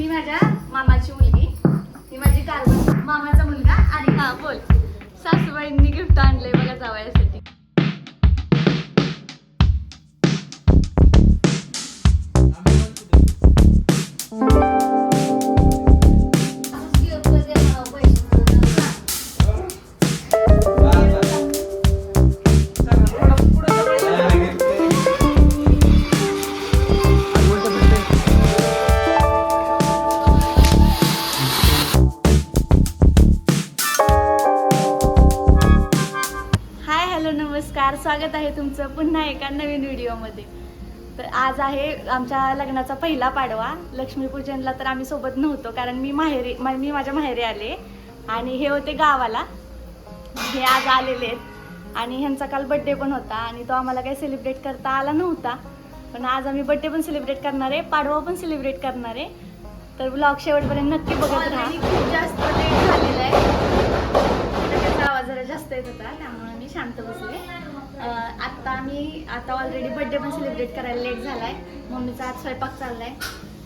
ही माझ्या मामाची मुलगी. ही माझी कारवण मामाचा मुलगा आणि हा बोल. सासूबाईंनी गिफ्ट आणलंय बघा जावयासाठी. व्हिडिओमध्ये. तर आज आहे आमच्या लग्नाचा पहिला पाडवा. लक्ष्मीपूजनला तर आम्ही सोबत नव्हतो कारण मी माहेरी मा- मी माझ्या माहेरी आले. आणि हे होते गावाला. हे आज आलेले आहेत. आणि ह्यांचा काल बड्डे पण होता आणि तो आम्हाला काही सेलिब्रेट करता आला नव्हता. पण आज आम्ही बड्डे पण सेलिब्रेट करणार आहे पाडवा पण सेलिब्रेट करणार आहे. तर ब्लॉग शेवटपर्यंत नक्की बघत राहा. खूप जास्त लेट झालेला आहे. जास्त येत होता त्यामुळे मी शांत बसले. आत्ता मी आता ऑलरेडी बर्थडे पण सेलिब्रेट करायला लेट झालाय. मम्मीचा आज स्वयंपाक चाललाय.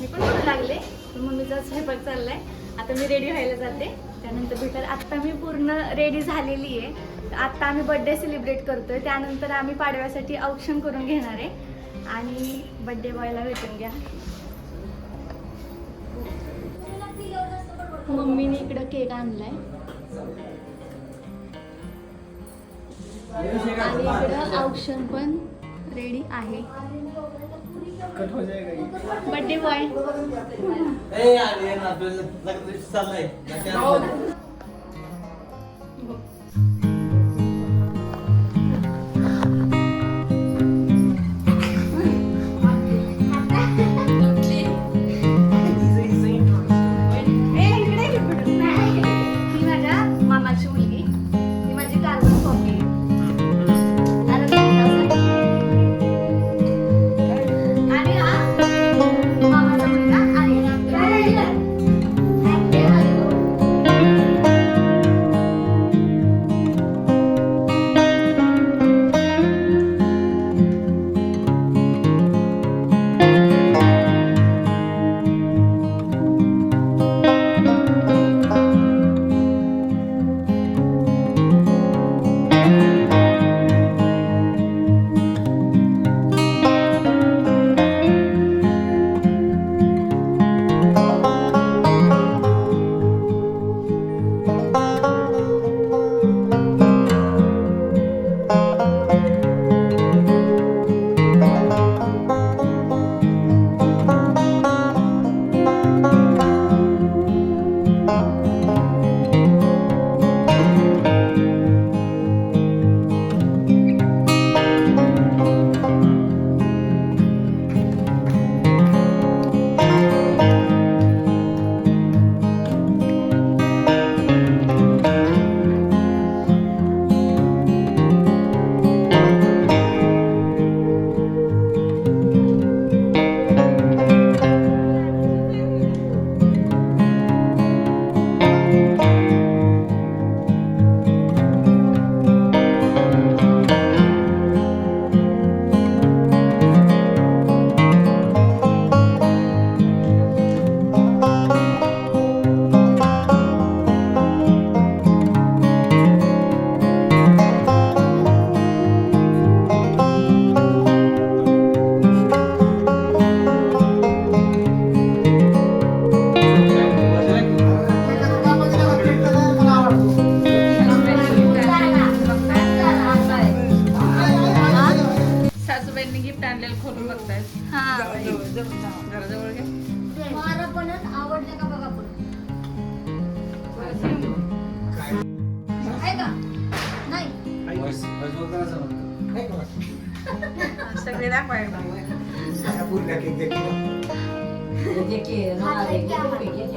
मी पण बोलू लागले मम्मीचा स्वयंपाक चाललाय. आता मी रेडी व्हायला जाते. त्यानंतर भेटत आत्ता मी पूर्ण रेडी झालेली आहे. आत्ता आम्ही बर्थडे सेलिब्रेट करतोय. त्यानंतर आम्ही पाडव्यासाठी औक्षण करून घेणार आहे. आणि बर्थडे बॉयला भेटून घ्या. मम्मीने इकडं केक आणलाय. आणि इकडं औक्षण पण रेडी आहे. बर्थडे बॉय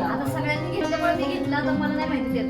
आता सगळ्यांनी घेतल्यामुळे मी घेतला तर मला नाही माहिती देत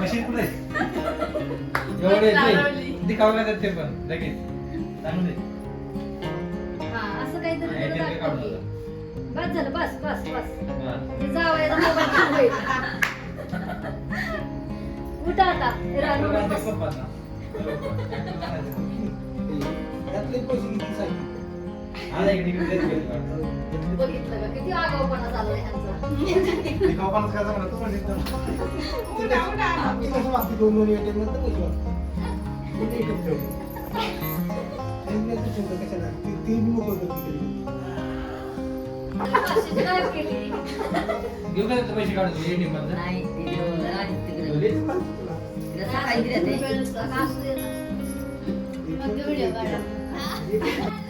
मशीन कुठे आहे? एवढे लावली. ते- ते पण लगेच असं काहीतरी. टाका. बस झालं बस बस बस. ते जावयाचा मोबाईल चालू आहे. उठा आता रानू बाबांचे बस. बघितलं का? किती आगाऊपणा चालू आहे ह्यांचा. पाचशेची काय केली. घेऊ का त्याचे पैसे काढून? ATM मधनं? नाही तिकडे. लगेच मारतो तुला. नसतो. का असू दे ना. मग व्हिडिओ काढा.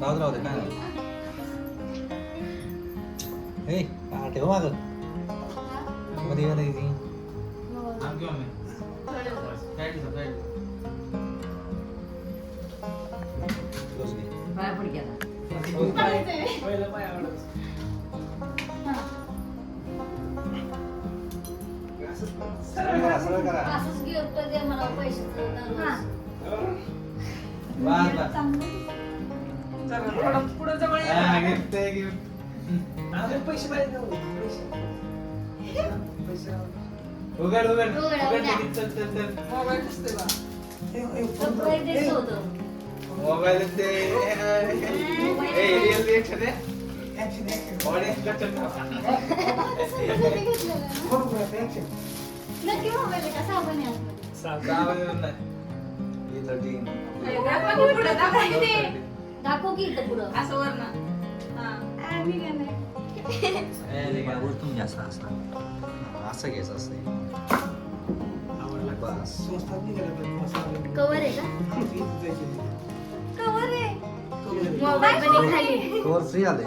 राहू राहू दे काय आवडत सरळ करा सरळ करा असंच गिफ्ट दे मला पैशाचं. हा गिफ्ट गिफ्ट अरे पैसे पाहिजे ना, पैसे. पैसे उघड उघड. उघड, उघड उघड. लगेच, चल चल चल. मोबाईल दिसतोय बा. ए, ए, फोन कर. Surprise द्यायचं ए, होतं. मोबाईल ते ए रिएक्शन आहे. नक्की मोबाईल का? साबण आहे. नाही हे दाखवा की पुढं. असं वर ना. हा. घ्या असं असं असं घ्यायचं असं. कवर आहे का ते इथं जायचे. कवर आहे कवर. मोबाईल पण खाली कवर फ्री आले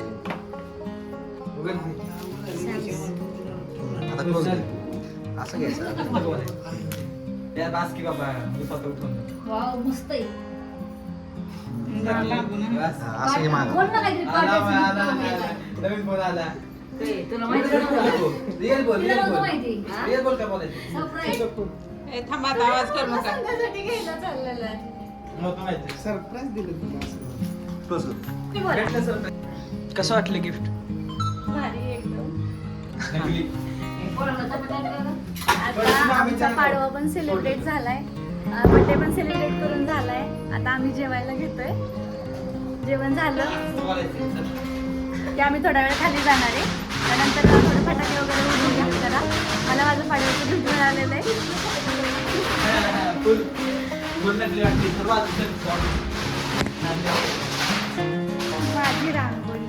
आता क्लोज असं घ्यायचं त्या बास की बाबा उठून वाव मस्त आहे असं काहीतरी आला. नवीन फोन रिअल बोल तिला रिअल नव्हतं बोल माहिती. रिअल बोल का बोलायचं Surprise. ए, थांबा आता आवाज करू नका संध्यासाठी घ्यायला चाललेलं आहे नव्हतं माहिती सरप्राईज दिलं तुला क्लोज कसं वाटलं गिफ्ट भारी एकदम पाडवा पण सेलिब्रेट झालाय बर्थडे पण सेलिब्रेट करून झालाय. आता आम्ही जेवायला घेतोय. जेवण झालं. की आम्ही थोडा वेळ खाली जाणार आहे. त्यानंतर थोडे फटाके वगैरे उडवून घ्या जरा. मला माझं पाडव्याचं गिफ्ट मिळालेलं आहे. माझी रांगोळी.